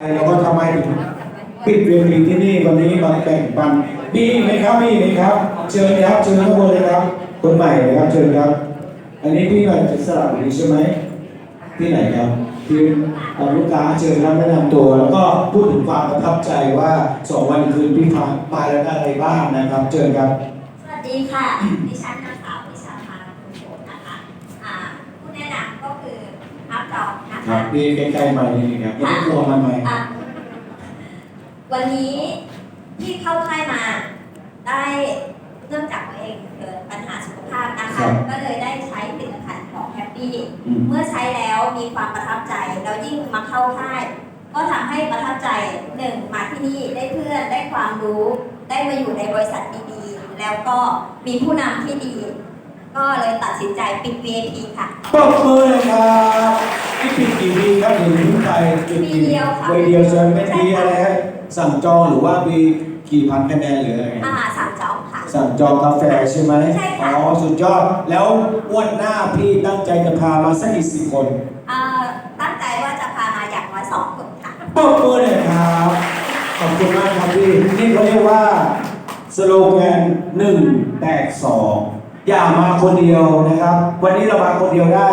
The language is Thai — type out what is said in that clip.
แล้วก็ทำไมถึงปิดเวทีที่นี่วันนี้มาแบ่งปันมีอีกไหมครับมีอีกไหมครับ เชิญครับเชิญข้างบนเลยครับ คนใหม่นะครับเชิญครับ อันนี้พี่มาจากสระบุรีใช่ไหมที่ไหนครับที่เอาลูกค้าเชิญครับแนะนำตัว แล้วก็พูดถึงความประทับใจว่าสองวันคืนพี่ฟังไปแล้วได้อะไรบ้างนะครับ เชิญครับสวัสดีค่ะดิฉันนางสาววิชาภาคุณโสมนะคะอ่าผู้แนะนำก็คืออัพจอบนะครัคะบพี่ใกล้ๆมานี่ครับไม่ต้องกลัวมันไหมอะ วันนี้ที่เข้าค่ายมาได้เนื่องจากตัวเองเกิดปัญหาสุขภาพนะคะก็เลยได้ใช้ผลิตภัณฑ์ของแฮปปี้อืม เมื่อใช้แล้วมีความประทับใจแล้วยิ่งมาเข้าค่าย ก็ทำให้ประทับใจหนึ่งมาที่นี่ได้เพื่อนได้ความรู้ ได้มาอยู่ในบริษัทดีๆ แล้วก็มีผู้นำที่ดี ก็เลยตัดสินใจปิด VIP ค่ะ ปรบมือเลยครับนี่ปิดกี่ปีครับถึงถึง ไปปิดปีกี่เดียวค่ะปีเดียวใช่ไหมเป็นใช่ปีค่ะอะไรฮะสั่งจองหรือว่าปีกี่พันคะแนนหรืออะไรอ่าสามจองค่ะ สั่งจองกาแฟใช่ไหมใช่ค่ะ อ๋อสุดยอด แล้วงวดหน้าพี่ตั้งใจจะพามาสักกี่สิบคนอ่าตั้งใจว่าจะพามาอย่างน้อยสองคนค่ะ ปรบมือเลยครับ ขอบคุณมากครับพี่นี่เขาเรียกว่าสโลแกนหนึ่งแตกสองอย่ามาคนเดียวนะครับ วันนี้เรามาคนเดียวได้